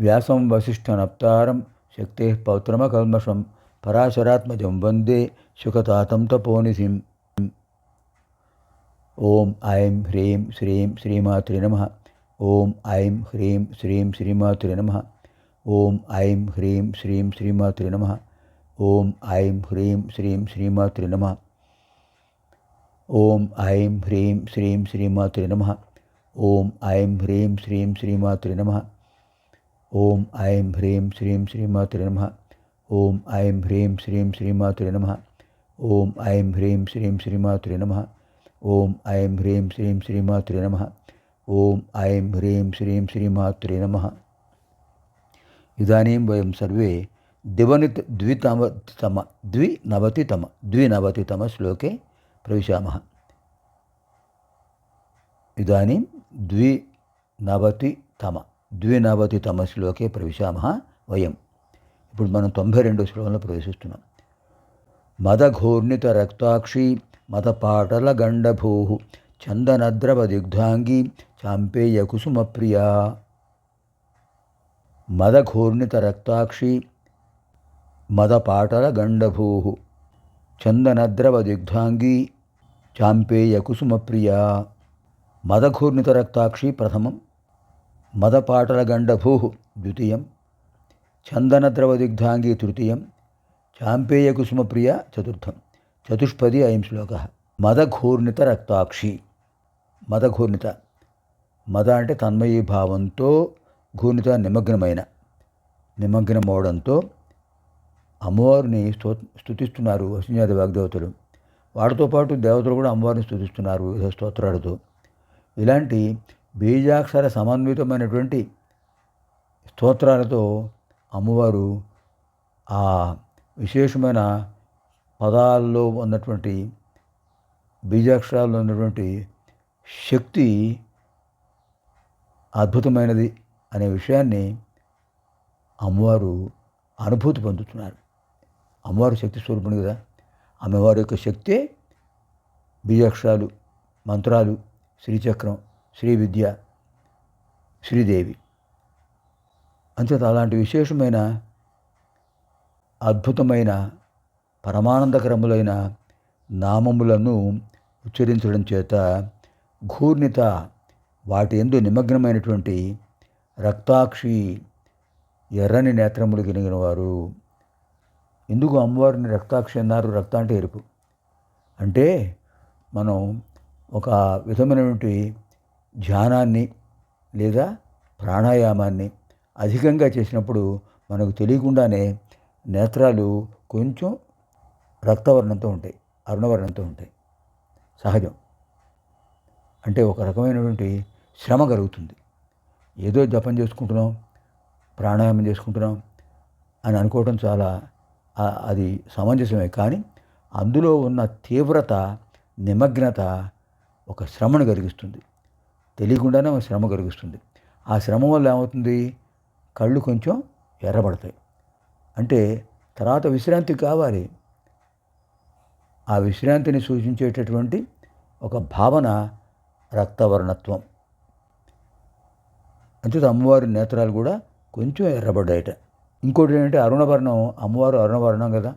వ్యాసం వసిష్ఠనప్తారం శక్తి పౌత్రమకల్మషం పరాశరాత్మజం వందే సుఖతాతం తపోనిధిం ఓం ఐం హ్రీం శ్రీం శ్రీమాతృ నమ. ఓం ఐం హ్రీం శ్రీం శ్రీమాతృ నమ. ఓం ఐం హ్రీం శ్రీం శ్రీమాతృ నమ. ఓం ఐం హ్రీం శ్రీం శ్రీమాతృ నమ. ఓం ఐం హ్రీం శ్రీం శ్రీమాతృ నమ. ఓం ఐం హ్రీం శ్రీం శ్రీమాతృ నమ. ఓం ఐం హ్రీం శ్రీం శ్రీమాత్రి నమ. ఓం ఐం హ్రీం శ్రీం శ్రీమాత్రి నమ. ఓం ఐం హ్రీం శ్రీం శ్రీమాత్రి నమ. ఓం ఐం హ్రీం శ్రీం శ్రీమాత్రి నమ. ఓం ఐం హ్రీం శ్రీం శ్రీమాత్రి నమ. ఇదానీం వయం సర్వే దివని ద్వితమ ద్వినవతితమ ద్వినవతితమ శ్లోకే ప్రవిశామः. ఇదానీం ద్వినవతితమ. ద్వినవతి శ్లోకే ప్రవిశామహ వయం. ఇప్పుడు మనం తొంభై రెండో శ్లోకంలో ప్రవేశిస్తున్నాం. మదఘూర్ణిత రక్తాక్షి మతపాటల గండభూ చందనద్రవ దిగ్ధాంగి చాంపేయ కుసుమప్రియా. మదఘూర్ణిత రక్తాక్షి మదపాటల గండభూ చందనద్రవ దిగ్ధాంగి చాంపేయ కుసుమప్రియా. మదఘూర్ణిత రక్తాక్షి ప్రథమం మదపాటలగండభూ ద్వితీయం. చందనద్రవ దిగ్ధాంగి తృతీయం. చాంపేయ కుసుమప్రియ చతుర్థం. చతుష్పది అయం శ్లోక. మదఘూర్ణిత రక్తాక్షి. మదఘూర్ణిత. మద అంటే తన్మయీ భావంతో ఘూర్ణిత నిమగ్నమైన నిమగ్నమవడంతో అమ్మవారిని స్తుతిస్తున్నారు స్థుతిస్తున్నారు వసుంజాతి వాగ్దేవతలు. వాటితో పాటు దేవతలు కూడా అమ్మవారిని స్థుతిస్తున్నారు స్తోత్రాలతో ఇలాంటి బీజాక్షర సమన్వితమైనటువంటి స్తోత్రాలతో అమ్మవారు ఆ విశేషమైన పదాల్లో ఉన్నటువంటి బీజాక్షరాల్లో ఉన్నటువంటి శక్తి అద్భుతమైనది అనే విషయాన్ని అమ్మవారు అనుభూతి పొందుతున్నారు. అమ్మవారు శక్తి స్వరూపుడు కదా. అమ్మవారి యొక్క శక్తే బీజాక్షరాలు మంత్రాలు శ్రీచక్రం. శ్రీ విద్య శ్రీదేవి అంచేత అలాంటి విశేషమైన అద్భుతమైన పరమానందకరములైన నామములను ఉచ్చరించడం చేత ఘూర్ణిత వాటి ఎందు నిమగ్నమైనటువంటి రక్తాక్షి ఎర్రని నేత్రములు కలిగిన వారు. ఎందుకు అమ్మవారిని రక్తాక్షి అన్నారు? రక్త అంటే ఎరుపు. అంటే మనం ఒక విధమైనటువంటి ధ్యానాన్ని లేదా ప్రాణాయామాన్ని అధికంగా చేసినప్పుడు మనకు తెలియకుండానే నేత్రాలు కొంచెం రక్తవర్ణంతో ఉంటాయి అరుణవర్ణంతో ఉంటాయి. సహజం. అంటే ఒక రకమైనటువంటి శ్రమ కలుగుతుంది. ఏదో జపం చేసుకుంటున్నాం ప్రాణాయామం చేసుకుంటున్నాం అని అనుకోవడం చాలా అది సమంజసమే. కానీ అందులో ఉన్న తీవ్రత నిమగ్నత ఒక శ్రమను కలిగిస్తుంది. తెలియకుండానే మన శ్రమ కలిగిస్తుంది ఆ శ్రమ వల్ల ఏమవుతుంది? కళ్ళు కొంచెం ఎర్రబడతాయి. అంటే తర్వాత విశ్రాంతి కావాలి. ఆ విశ్రాంతిని సూచించేటటువంటి ఒక భావన రక్తవర్ణత్వం. అంచేత అమ్మవారి నేత్రాలు కూడా కొంచెం ఎర్రబడ్డాయట. ఇంకోటి ఏంటంటే అరుణవర్ణం అమ్మవారు అరుణవర్ణం కదా.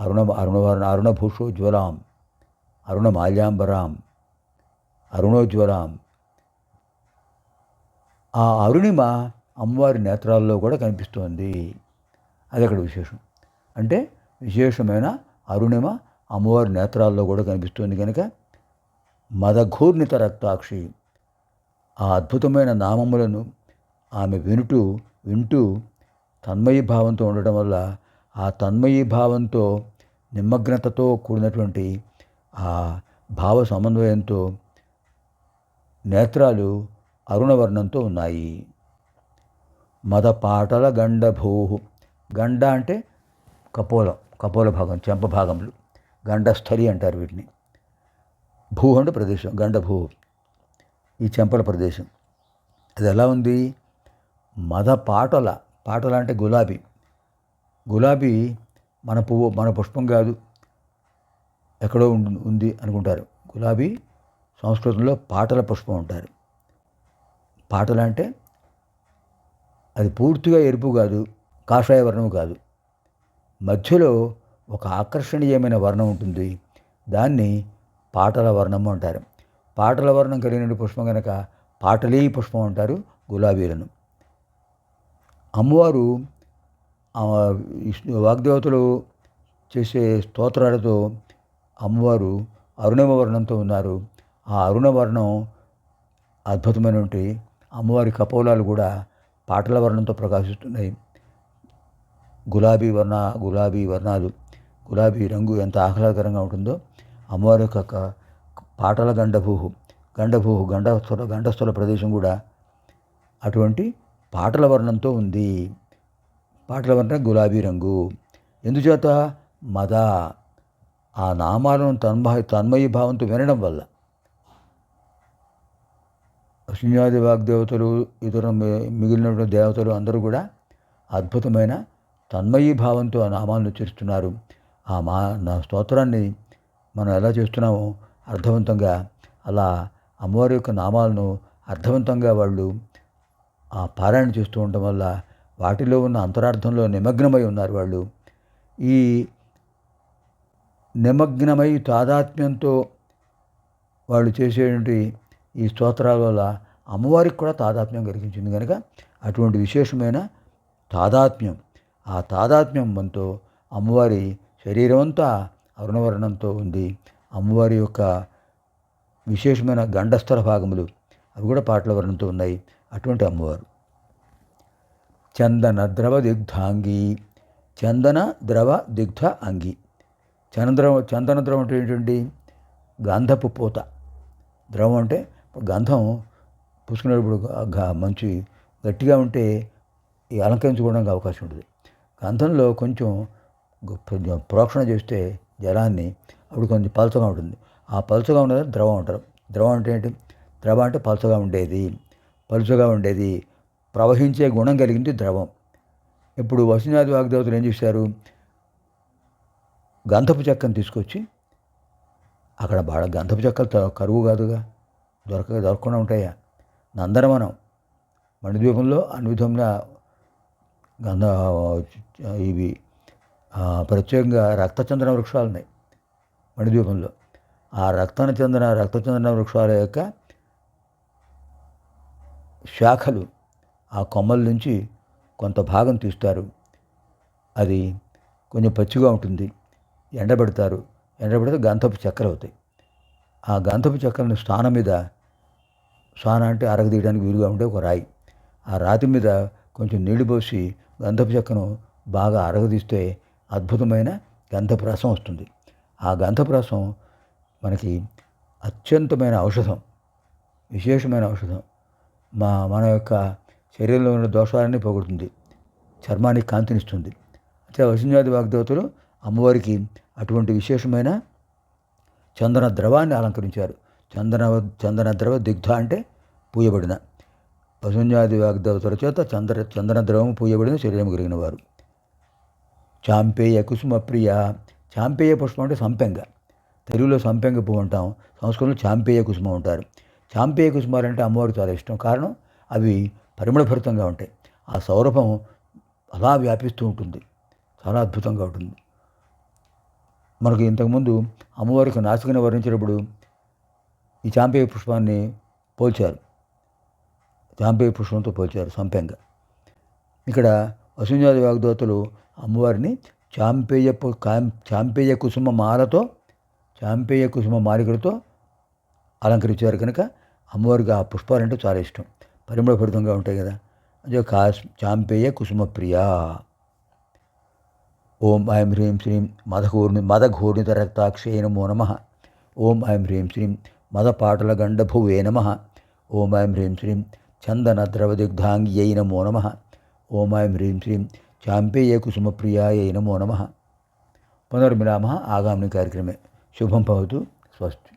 అరుణ అరుణవర్ణ అరుణభూషోజ్వలాం అరుణమాల్యాంబరాం అరుణోజ్వలాం ఆ అరుణిమ అమ్మవారి నేత్రాల్లో కూడా కనిపిస్తోంది. అది అక్కడ విశేషం? అంటే విశేషమైన అరుణిమ అమ్మవారి నేత్రాల్లో కూడా కనిపిస్తుంది కనుక మదఘూర్ణిత రక్తాక్షి ఆ అద్భుతమైన నామములను ఆమె వినుటూ వింటూ తన్మయీ భావంతో ఉండటం వల్ల ఆ తన్మయీ భావంతో నిమగ్నతతో కూడినటువంటి ఆ భావ సమన్వయంతో నేత్రాలు అరుణవర్ణంతో ఉన్నాయి. మదపాటల గండభూహు. గండ అంటే కపోలం కపోల భాగం చెంప భాగములు. గండస్థలి అంటారు వీటిని. భూ అంటే ప్రదేశం గండభూ ఈ చెంపల ప్రదేశం. అది ఎలా ఉంది? మద పాటల పాటల అంటే గులాబీ. గులాబీ మన పువ్వు మన పుష్పం కాదు. ఎక్కడో ఉంది అనుకుంటారు. గులాబీ సంస్కృతంలో పాటల పుష్పం ఉంటారు పాటలు అంటే అది పూర్తిగా ఎరుపు కాదు కాషాయ వర్ణం కాదు. మధ్యలో ఒక ఆకర్షణీయమైన వర్ణం ఉంటుంది. దాన్ని పాటల వర్ణము అంటారు. పాటల వర్ణం కలిగిన పుష్పం కనుక పాటలీ పుష్పం అంటారు గులాబీలను. అమ్మవారు వాగ్దేవతలు చేసే స్తోత్రాలతో అమ్మవారు అరుణమ వర్ణంతో ఉన్నారు. ఆ అరుణ వర్ణం అద్భుతమైనటువంటి అమ్మవారి కపోలాలు కూడా పాటల వర్ణంతో ప్రకాశిస్తున్నాయి. గులాబీ వర్ణ గులాబీ వర్ణాలు గులాబీ రంగు ఎంత ఆహ్లాదకరంగా ఉంటుందో. అమ్మవారి యొక్క పాటల గండభూహు గండభూహు గండస్థల గండస్థల ప్రదేశం కూడా అటువంటి పాటల వర్ణంతో ఉంది. పాటల వర్ణం గులాబీ రంగు. ఎందుచేత? మద. ఆ నామాలను తన్మయ తన్మయీ భావంతో వినడం వల్ల శూన్యాది వాగ్దేవతలు ఇతర మి- మిగిలిన దేవతలు అందరూ కూడా అద్భుతమైన తన్మయీ భావంతో ఆ నామాలను ఉచ్చరిస్తున్నారు. ఆ మా నా స్తోత్రాన్ని మనం ఎలా చేస్తున్నామో అర్థవంతంగా అలా అమ్మవారి యొక్క నామాలను అర్థవంతంగా వాళ్ళు ఆ పారాయణ చేస్తూ ఉండటం వల్ల వాటిలో ఉన్న అంతరార్థంలో నిమగ్నమై ఉన్నారు వాళ్ళు. ఈ నిమగ్నమై తాదాత్మ్యంతో వాళ్ళు చేసేటువంటి ఈ స్తోత్రాల వల్ల అమ్మవారికి కూడా తాదాత్మ్యం కలిగించింది కనుక అటువంటి విశేషమైన తాదాత్మ్యం ఆ తాదాత్మ్యం మనతో అమ్మవారి శరీరం అంతా అరుణవర్ణంతో ఉంది. అమ్మవారి యొక్క విశేషమైన గండస్థల భాగములు అవి కూడా పాటల వర్ణంతో ఉన్నాయి. అటువంటి అమ్మవారు. చందన ద్రవ దిగ్ధాంగి చందన ద్రవ దిగ్ధ అంగి. చంద్రం చందన ద్రవం అంటే ఏంటండి? గంధపు పూత. ద్రవం అంటే గంధం పూసుకునేటప్పుడు మంచి గట్టిగా ఉంటే ఈ అలంకరించుకోవడానికి అవకాశం ఉంటుంది. గంధంలో కొంచెం ప్రోక్షణ చేస్తే జలాన్ని అప్పుడు కొంచెం పలచగా ఉంటుంది. ఆ పలచగా ఉన్నది ద్రవం అంటారు. ద్రవం అంటే ఏంటి? ద్రవం అంటే పలచగా ఉండేది. పలుచగా ఉండేది. ప్రవహించే గుణం కలిగింది ద్రవం. ఇప్పుడు వసునాథి వాగ్దేవతలు ఏం చేశారు? గంధపు చెక్కను తీసుకొచ్చి అక్కడ బాగా గంధపు చెక్కలు కరువు కాదుగా. దొరక దొరకకుండా ఉంటాయా? నందనవనం. మణిద్వీపంలో అన్ని విధంగా గంధ ఇవి ప్రత్యేకంగా రక్తచందన వృక్షాలు ఉన్నాయి మణిద్వీపంలో. ఆ రక్తన చందన రక్తచందన వృక్షాల యొక్క శాఖలు ఆ కొమ్మల నుంచి కొంత భాగం తీస్తారు. అది కొంచెం పచ్చిగా ఉంటుంది. ఎండబెడతారు. ఎండబెడితే గంధపు చక్కెర అవుతాయి. ఆ గంధపు చెక్కలను స్నానం మీద స్నానం అంటే అరగదీయడానికి వీలుగా ఉండే ఒక రాయి. ఆ రాతి మీద కొంచెం నీళ్ళు పోసి గంధపు చెక్కను బాగా అరగదీస్తే అద్భుతమైన గంధపు రసం వస్తుంది. ఆ గంధపు రసం మనకి అత్యంతమైన ఔషధం విశేషమైన ఔషధం. మా మన యొక్క శరీరంలో ఉన్న దోషాలన్నీ పోగొడుతుంది. చర్మానికి కాంతినిస్తుంది. అయితే వసుంజాది వాగ్దేవతలు అమ్మవారికి అటువంటి విశేషమైన చందన ద్రవాన్ని అలంకరించారు. చందన చందన ద్రవ దిగ్ధ అంటే పూయబడిన. పశుంజాది వాగ్దేవతల చేత చంద్ర చందన ద్రవము పూయబడిన శరీరం కలిగిన వారు చాంపేయ కుసుమ ప్రియ. చాంపేయ పుష్పం అంటే సంపెంగ. తెలుగులో సంపెంగ పువ్వు అంటాం. సంస్కృతంలో చాంపేయ కుసుమ ఉంటారు చాంపేయ కుసుమాలు అంటే అమ్మవారికి చాలా ఇష్టం. కారణం అవి పరిమళభరితంగా ఉంటాయి. ఆ సౌరభం అలా వ్యాపిస్తూ ఉంటుంది. చాలా అద్భుతంగా ఉంటుంది. మనకు ఇంతకుముందు అమ్మవారికి నాసికని వర్ణించినప్పుడు ఈ చాంపేయ పుష్పాన్ని పోల్చారు. చాంపేయ పుష్పంతో పోల్చారు సంపెంగ. ఇక్కడ వసుంజాది వాగ్దోతలు అమ్మవారిని చాంపేయ చాంపేయ కుసుమ మాలతో చాంపేయ కుసుమ మాలికలతో అలంకరించారు కనుక అమ్మవారికి ఆ పుష్పాలంటే చాలా ఇష్టం. పరిమళభరితంగా ఉంటాయి కదా. అదే కాస్ చాంపేయ కుసుమ ప్రియా ఓం ఐం హ్రీం శ్రీం మదఘూర్ణి మదఘూర్ణిత రక్తాక్షే నమో నమ. ఓం ఐం హ్రీం శ్రీం మదపాటల గండభువే నమ. ఓం ఐం హ్రీం శ్రీం చందన ద్రవదిగ్ధాంగ్యై నమో నమ. ఓం ఐం హ్రీం శ్రీం చాంపేయ కుసుమప్రియాయ నమో నమ. పునర్మిలామ ఆగామిని కార్యక్రమే. శుభం భవతు స్వస్తి.